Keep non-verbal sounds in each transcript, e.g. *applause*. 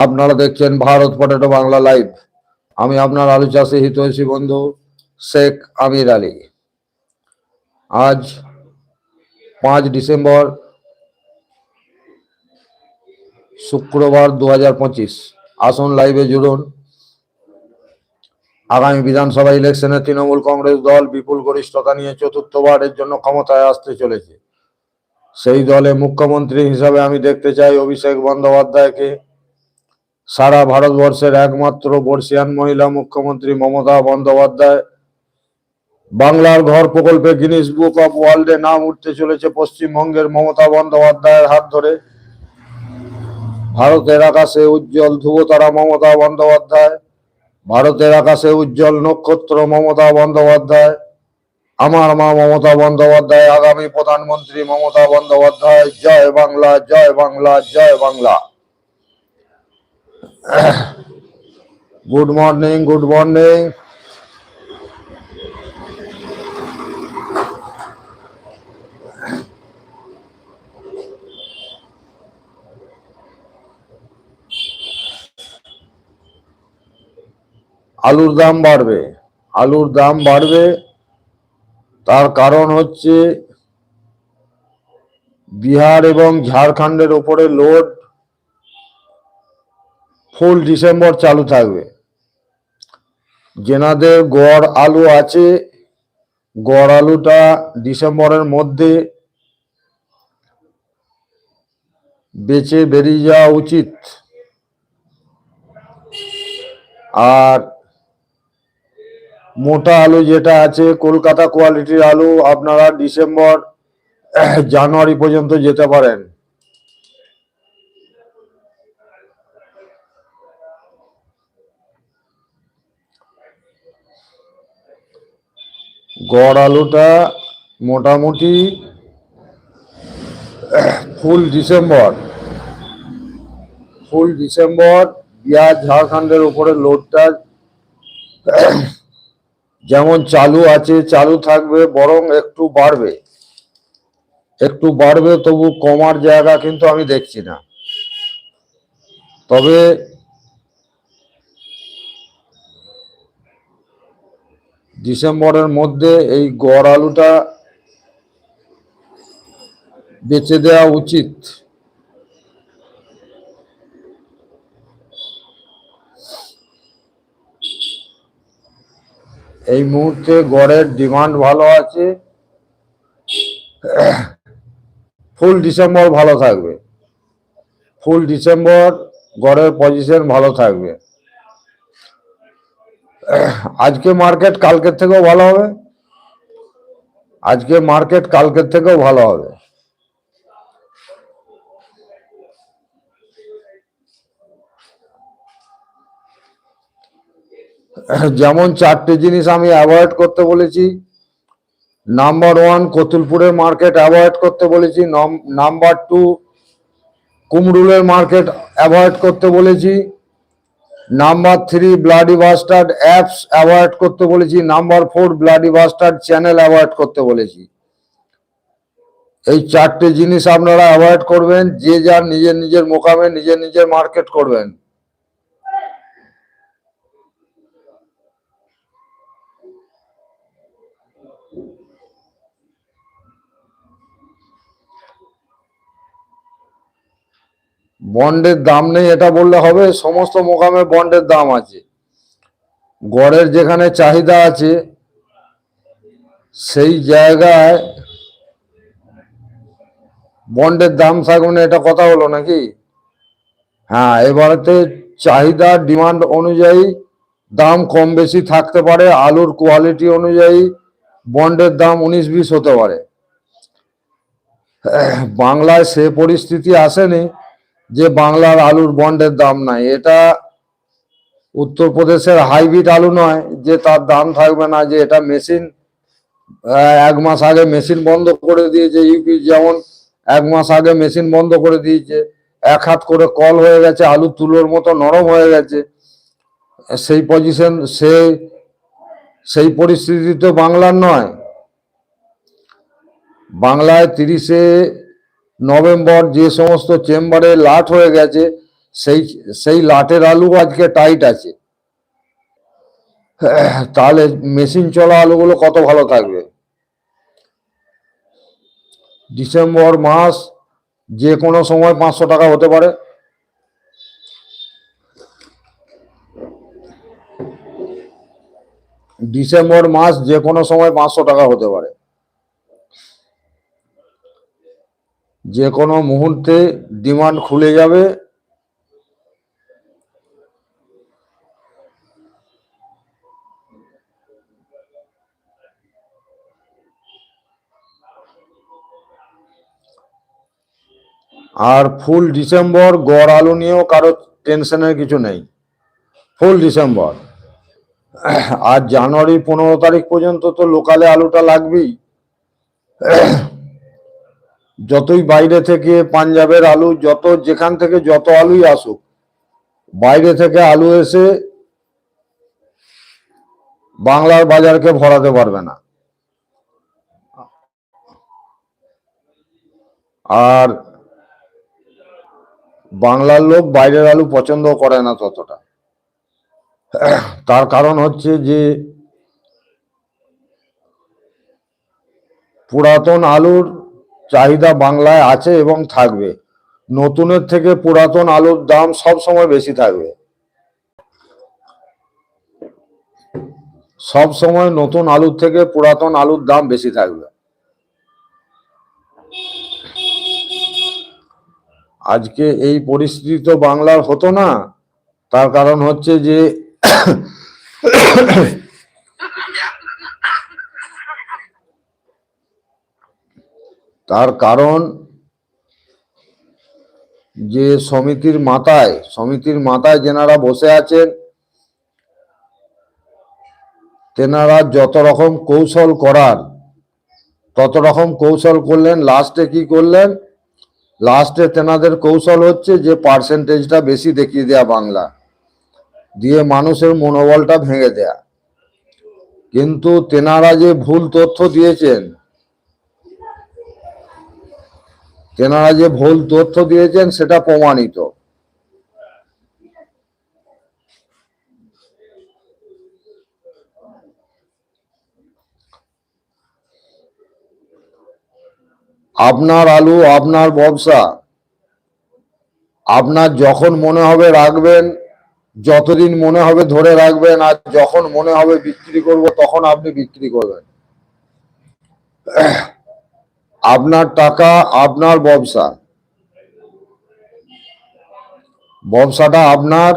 আপনারা দেখছেন Bharat potato Bangla live. আমি আপনার আলু চাষি হিতৈষী বন্ধু, শেখ আমির আলী। আজ পাঁচ ডিসেম্বর শুক্রবার দু হাজার পঁচিশ। আসুন লাইভে জুড়ুন। আগামী বিধানসভা ইলেকশনে তৃণমূল কংগ্রেস দল বিপুল গরিষ্ঠতা নিয়ে চতুর্থবারের জন্য ক্ষমতায় আসতে চলেছে। সেই দলে মুখ্যমন্ত্রী হিসাবে আমি দেখতে চাই অভিষেক বন্দ্যোপাধ্যায়কে। সারা ভারতবর্ষের একমাত্র বর্ষিয়ান মহিলা মুখ্যমন্ত্রী মমতা বন্দ্যোপাধ্যায়। বাংলার ঘর প্রকল্পে গিনিস বুক অফ ওয়ার্ল্ডে নাম উঠতে চলেছে পশ্চিমবঙ্গের মমতা বন্দ্যোপাধ্যায়ের হাত ধরে। ভারতের আকাশে উজ্জ্বল ধ্রুবতারা মমতা বন্দ্যোপাধ্যায়, ভারতের আকাশে উজ্জ্বল নক্ষত্র মমতা বন্দ্যোপাধ্যায়, আমার মা মমতা বন্দ্যোপাধ্যায়, আগামী প্রধানমন্ত্রী মমতা বন্দ্যোপাধ্যায়, জয় বাংলা জয় বাংলা জয় Bangla. Good morning good morning আলুর দাম বাড়বে, আলুর দাম বাড়বে, তার কারণ হচ্ছে বিহার এবং ঝাড়খণ্ডের ওপরে লোড ফুল ডিসেম্বর চালু থাকবে। যেনাদের গড় আলু আছে, গড় আলুটা ডিসেম্বরের মধ্যে বেচে বেরিয়ে যাওয়া উচিত। আর মোটা আলু যেটা আছে, কলকাতা কোয়ালিটির আলু, আপনারা ডিসেম্বর, জানুয়ারি পর্যন্ত যেতে পারেন। গড় আলুটা মোটামুটি full December full December Bihar ঝাড়খণ্ডের উপরে লোডটা যেমন চালু আছে, চালু থাকবে, বরং একটু বাড়বে। একটু বাড়বে, তবু কমার জায়গা কিন্তু আমি দেখছি না। তবে ডিসেম্বরের মধ্যে এই গড় আলুটা বেচে দেওয়া উচিত। এই মুহূর্তে গড়ের ডিমান্ড ভালো আছে। ফুল ডিসেম্বর ভালো থাকবে। ফুল ডিসেম্বর গড়ের পজিশন ভালো থাকবে। আজকে মার্কেট কালকের থেকেও ভালো হবে। আজকে মার্কেট কালকের থেকেও ভালো হবে। যেমন চারটে জিনিস আমি অ্যাভয়েড করতে বলেছি। নাম্বার ওয়ান কতুলপুরের মার্কেট অ্যাভয়েড করতে বলেছি। নাম্বার টু কুমরুলের মার্কেট অ্যাভয়েড করতে বলেছি। Number three bloody bastard apps avoid করতে বলেছি। Number four bloody bastard channel avoid করতে বলেছি। এই চারটে জিনিস আপনারা অ্যাভয়েড করবেন, যে যার নিজের নিজের মোকামে, নিজের নিজের মার্কেট করবেন। বন্ডের দাম নেই, এটা বললে হবে, সমস্ত মোকামে বন্ডের দাম আছে। গড়ের যেখানে চাহিদা আছে, সেই জায়গায় বন্ডের দাম থাকবে না, এটা কথা হলো নাকি? হ্যাঁ এবারেতে চাহিদা, ডিমান্ড অনুযায়ী দাম কম বেশি থাকতে পারে, আলুর কোয়ালিটি অনুযায়ী বন্ডের দাম উনিশ বিশ হতে পারে। বাংলায় সে পরিস্থিতি আসেনি যে বাংলার আলুর বন্ডের দাম নাই, এটা উত্তরপ্রদেশের হাইব্রিড আলু নয়, যে তার দাম থাকবে না, যে এটা মেশিন এক মাস আগে মেশিন বন্ধ করে দিয়েছে ইউপি যেমন এক মাস আগে মেশিন বন্ধ করে দিয়েছে, এক হাত করে কল হয়ে গেছে, আলু তুলোর মতো নরম হয়ে গেছে, সেই পজিশন সেই সেই পরিস্থিতি তো বাংলার নয়। বাংলায় তিরিশে নভেম্বর যে সমস্ত চেম্বারে লাট হয়ে গেছে, সেই সেই লাটের আলু আজকে টাইট আছে। তাহলে মেশিন চলা আলুগুলো কত ভালো থাকবে? ডিসেম্বর মাস যে কোনো সময় পাঁচশো টাকা হতে পারে। ডিসেম্বর মাস যে কোনো সময় পাঁচশো টাকা হতে পারে। যে কোনো মুহূর্তে ডিমান্ড খুলে যাবে। আর ফুল ডিসেম্বর, গড় আলু নিয়েও কারও টেনশনের কিছু নেই। ফুল ডিসেম্বর। আর জানুয়ারি পনেরো তারিখ পর্যন্ত তো লোকালে আলুটা লাগবেই। যতই বাইরে থেকে পাঞ্জাবের আলু, যত যেখান থেকে যত আলুই আসুক, বাইরে থেকে আলু এসে বাংলার বাজারকে ভরাতে পারবে না। আর বাংলার লোক বাইরের আলু পছন্দ করে না ততটা। তার কারণ হচ্ছে যে, পুরাতন আলুর চাহিদা বাংলায় আছে এবং থাকবে। নতুনের থেকে পুরাতন আলুর দাম সব সময় বেশি থাকবে। সব সময় নতুন আলুর থেকে পুরাতন আলুর দাম বেশি থাকবে। আজকে এই পরিস্থিতি তো বাংলার হতো না। তার কারণ হচ্ছে যে তার কারণ যে সমিতির মাথায় সমিতির মাথায় যেনারা বসে আছেন, তেনারা যত রকম কৌশল করার, তত রকম কৌশল করলেন, লাস্টে কি করলেন? লাস্টে তেনাদের কৌশল হচ্ছে যে পার্সেন্টেজটা বেশি দেখিয়ে দেয়া বাংলা, দিয়ে মানুষের মনোবলটা ভেঙে দেয়া। কিন্তু তেনারা যে ভুল তথ্য দিয়েছেন তেনারা যে ভুল তথ্য দিয়েছেন, সেটা প্রমাণিত। আপনার আলু, আপনার ব্যবসা, আপনার যখন মনে হবে রাখবেন, যতদিন মনে হবে ধরে রাখবেন, আর যখন মনে হবে বিক্রি করব, তখন আপনি বিক্রি করবেন। আপনার টাকা, আপনার ব্যবসা। ব্যবসাটা আপনার।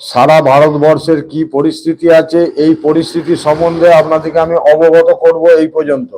সারা ভারতবর্ষের কি পরিস্থিতি আছে, এই পরিস্থিতি সম্বন্ধে আপনাদেরকে আমি অবগত করব এই পর্যন্ত।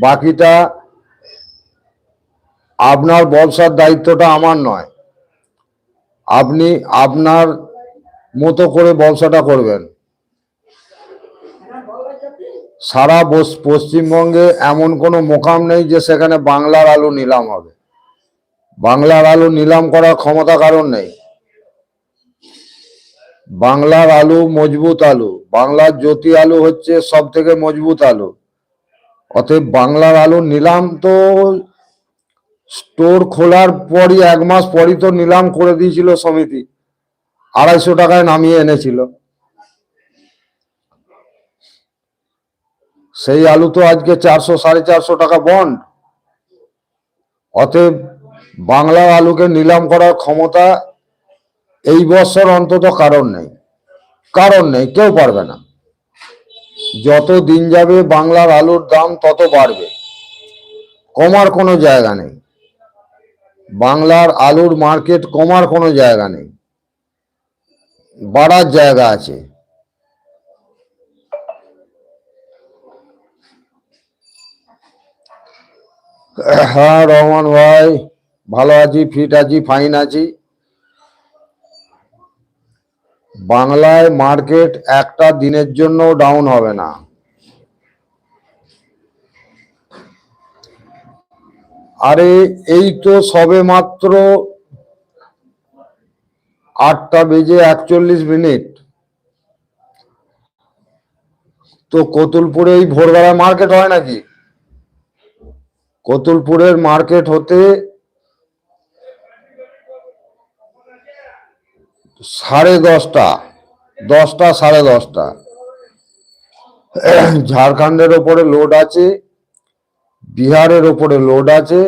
বাকিটা আপনার ব্যবসার দায়িত্বটা আমার নয়। আপনি আপনার মতো করে ব্যবসাটা করবেন। সারা পশ্চিমবঙ্গে এমন কোনো মোকাম নেই যে সেখানে বাংলার আলু নিলাম হবে। বাংলার আলু নিলাম করার ক্ষমতা কারণ নেই। বাংলার আলু মজবুত আলু। বাংলার জ্যোতি আলু হচ্ছে সব থেকে মজবুত আলু। অতএব বাংলার আলু নিলাম তো স্টোর খোলার পরই, এক মাস পরই তো নিলাম করে দিয়েছিল সমিতি। আড়াইশো টাকায় নামিয়ে এনেছিল। সেই আলু তো আজকে চারশো, সাড়ে চারশো টাকা বন্ড অতএব বাংলার আলুকে নিলাম করার ক্ষমতা এই বছর অন্তত কারণ নেই। কারণ নেই, কেউ পারবে না। যত দিন যাবে বাংলার আলুর দাম তত বাড়বে। কমার কোনো জায়গা নেই। বাংলার আলুর মার্কেট কমার কোনো জায়গা নেই। বাড়ার জায়গা আছে। হ্যাঁ রহমান ভাই, ভালো আছি ফিট আছি ফাইন আছি। বাংলায় মার্কেট একটা দিনের জন্য ডাউন হবে না। আরে, এই তো সবে মাত্র আটটা বেজে একচল্লিশ মিনিট। তো কতুলপুরে এই ভোরবেলা মার্কেট হয় নাকি? কতুলপুরের মার্কেট হতে সাড়ে দশটা দশটা সাড়ে দশটা। ঝাড়খণ্ডের ওপরে লোড আছে, বিহারের ওপরে লোড আছে,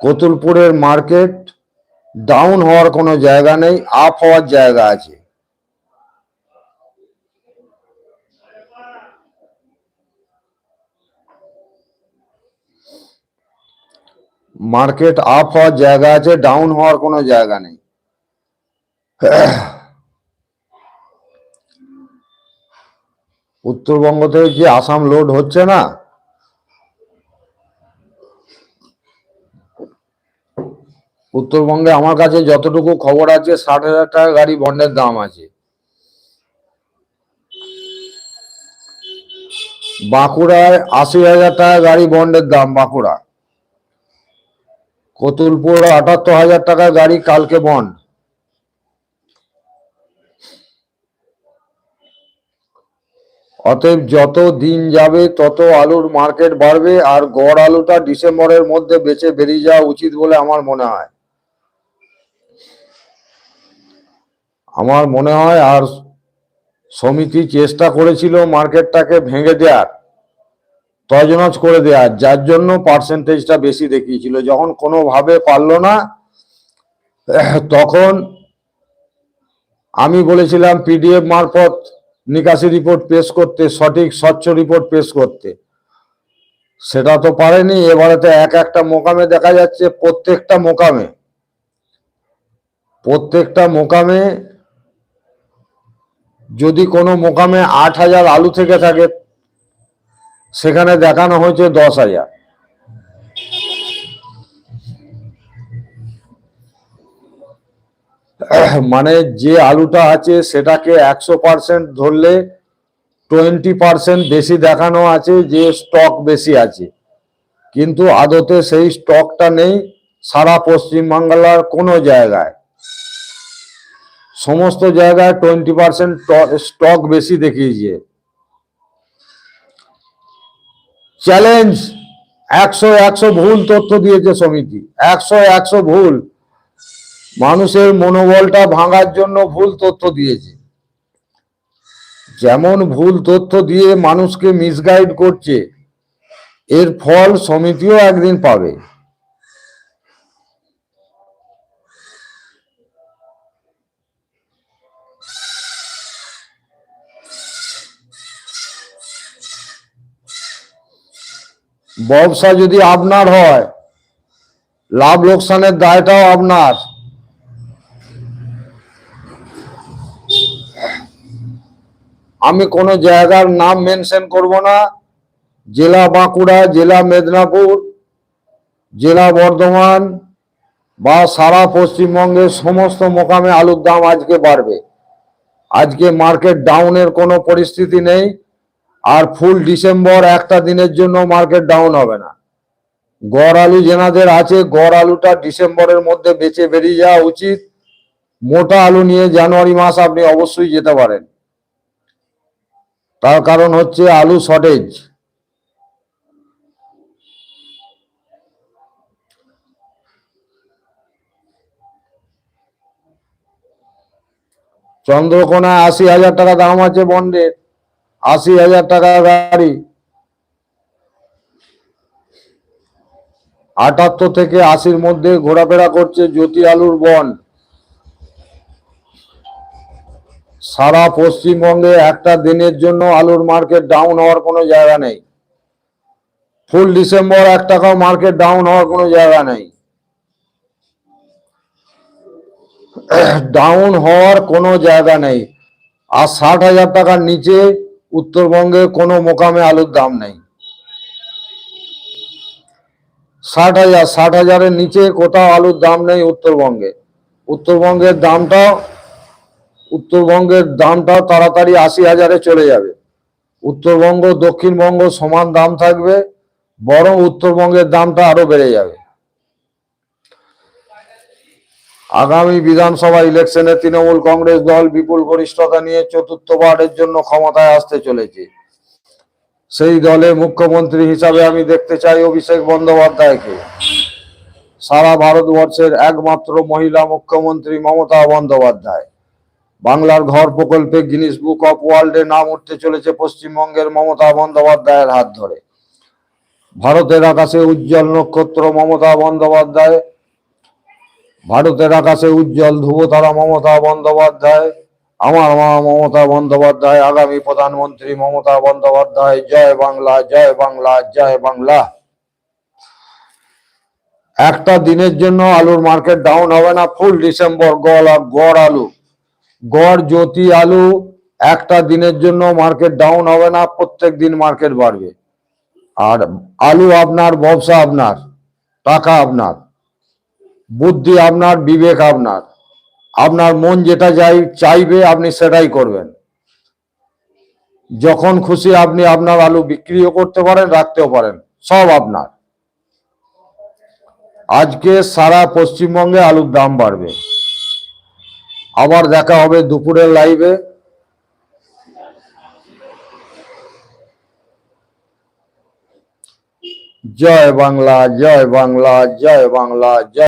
কতুলপুরের মার্কেট ডাউন হওয়ার কোনো জায়গা নেই আপ হওয়ার জায়গা আছে। মার্কেট আপ হওয়ার জায়গা আছে ডাউন হওয়ার কোনো জায়গা নেই। উত্তরবঙ্গ থেকে কি আসাম লোড হচ্ছে না? উত্তরবঙ্গে আমার কাছে যতটুকু খবর আছে, ষাট হাজার টাকা গাড়ি বন্ডের দাম আছে। বাঁকুড়ায় আশি হাজার টাকা গাড়ি বন্ডের দাম, বাঁকুড়া। কতুলপুর আটাত্তর হাজার টাকা গাড়ি কালকে বন্ড অতএব যত দিন যাবে, তত আলুর মার্কেট বাড়বে আর গড় আলুটা ডিসেম্বরের মধ্যে বেঁচে বেরিয়ে যাওয়া উচিত বলে আমার মনে হয়। আমার মনে হয় আর সমিতি চেষ্টা করেছিল মার্কেটটাকে ভেঙে দেওয়ার। তজনজ করে দেওয়ার যার জন্য পার্সেন্টেজটা বেশি দেখিয়েছিল। যখন কোনোভাবে পারল না, তখন আমি বলেছিলাম পিডিএফ মারফত নিকাশি রিপোর্ট পেশ করতে, সঠিক স্বচ্ছ রিপোর্ট পেশ করতে। সেটা তো পারেনি, এবারে তো এক একটা মোকামে দেখা যাচ্ছে, প্রত্যেকটা মোকামে। প্রত্যেকটা মোকামে যদি কোনো মোকামে আট হাজার আলু থেকে থাকে সেখানে দেখানো হয়েছে দশ হাজার। মানে যে আলুটা আছে সেটাকে একশো পার্সেন্ট ধরলে টোয়েন্টি পার্সেন্ট বেশি দেখানো আছে, যে স্টক বেশি আছে। কিন্তু আদতে সেই স্টকটা নেই সারা পশ্চিম বাংলার কোনো জায়গায়। সমস্ত জায়গায় টোয়েন্টি পার্সেন্ট স্টক বেশি দেখিয়েছে। চ্যালেঞ্জ, একশো একশো ভুল তথ্য দিয়েছে সমিতি, একশো একশো ভুল। মানুষের মনোবলটা ভাঙার জন্য ভুল তথ্য দিয়েছে। যেমন ভুল তথ্য দিয়ে মানুষকে মিসগাইড করছে, এর ফল সমিতিও একদিন পাবে। ব্যবসা যদি আপনার হয়, লাভ লোকসানের দায়টাও আপনার। আমি কোনো জায়গার নাম মেনশন করব না। জেলা বাঁকুড়া, জেলা মেদিনীপুর, জেলা বর্ধমান বা সারা পশ্চিমবঙ্গের সমস্ত মোকামে আলুর দাম আজকে বাড়বে। আজকে মার্কেট ডাউনের কোনো পরিস্থিতি নেই। আর ফুল ডিসেম্বর একটা দিনের জন্য মার্কেট ডাউন হবে না। গড় আলু যেনাদের আছে, গড় আলুটা ডিসেম্বরের মধ্যে বেঁচে বেরিয়ে যাওয়া উচিত। মোটা আলু নিয়ে জানুয়ারি মাস আপনি অবশ্যই যেতে পারেন। তার কারণ হচ্ছে আলু শর্টেজ চন্দ্রকোনায় আশি হাজার টাকা দাম আছে বন্ডের। আশি হাজার টাকা গাড়ি। আটাত্তর থেকে আশির মধ্যে ঘোরাফেরা করছে জ্যোতি আলুর বন। সারা পশ্চিমবঙ্গে একটা দিনের জন্য আলুর মার্কেট ডাউন হওয়ার কোনো জায়গা নেই। ফুল ডিসেম্বর এক টাকাও মার্কেট ডাউন হওয়ার কোনো জায়গা নেই। *clears throat* ডাউন হওয়ার কোনো জায়গা নেই। আর ষাট হাজার টাকার নিচে উত্তরবঙ্গে কোনো মোকামে আলুর দাম নেই। ষাট হাজার, ষাট হাজারের নিচে কোথাও আলুর দাম নেই উত্তরবঙ্গে। উত্তরবঙ্গের দামটাও উত্তরবঙ্গের দামটাও তাড়াতাড়ি আশি হাজারে চলে যাবে। উত্তরবঙ্গ, দক্ষিণবঙ্গ সমান দাম থাকবে, বরং উত্তরবঙ্গের দামটা আরও বেড়ে যাবে। আগামী বিধানসভা ইলেকশনে তৃণমূল কংগ্রেস দল বিপুল গরিষ্ঠতা নিয়ে চতুর্থবারের জন্য ক্ষমতায় আসতে চলেছে। সেই দলে মুখ্যমন্ত্রী হিসাবে আমি দেখতে চাই অভিষেক বন্দ্যোপাধ্যায়কে। সারা ভারতবর্ষের একমাত্র মহিলা মুখ্যমন্ত্রী মমতা বন্দ্যোপাধ্যায়। বাংলার ঘর প্রকল্পে গিনিস বুক অফ ওয়ার্ল্ডে নাম উঠতে চলেছে পশ্চিমবঙ্গের মমতা বন্দ্যোপাধ্যায়ের হাত ধরে। ভারতের আকাশে উজ্জ্বল নক্ষত্র মমতা বন্দ্যোপাধ্যায় ভারতের আকাশে উজ্জ্বল ধ্রুবতারা মমতা বন্দ্যোপাধ্যায়। আমার মা মমতা বন্দ্যোপাধ্যায়, আগামী প্রধানমন্ত্রী মমতা বন্দ্যোপাধ্যায়। জয় বাংলা জয় বাংলা জয় বাংলা। একটা দিনের জন্য আলুর মার্কেট ডাউন হবে না ফুল ডিসেম্বর গড় গড় আলু। গড় জ্যোতি আলু, একটা দিনের জন্য মার্কেট ডাউন হবে না, প্রত্যেক দিন মার্কেট বাড়বে। আর আলু আপনার, ব্যবসা আপনার, টাকা আপনার। বুদ্ধি আপনার, বিবেক আপনার। আপনার মন যেটা যাই চাইবে, আপনি সেটাই করবেন। যখন খুশি আপনি আপনার আলু বিক্রিও করতে পারেন, রাখতেও পারেন। সব আপনার। আজকে সারা পশ্চিমবঙ্গে আলুর দাম বাড়বে। আবার দেখা হবে দুপুরের লাইভে জয় বাংলা জয় বাংলা জয় বাংলা, জয়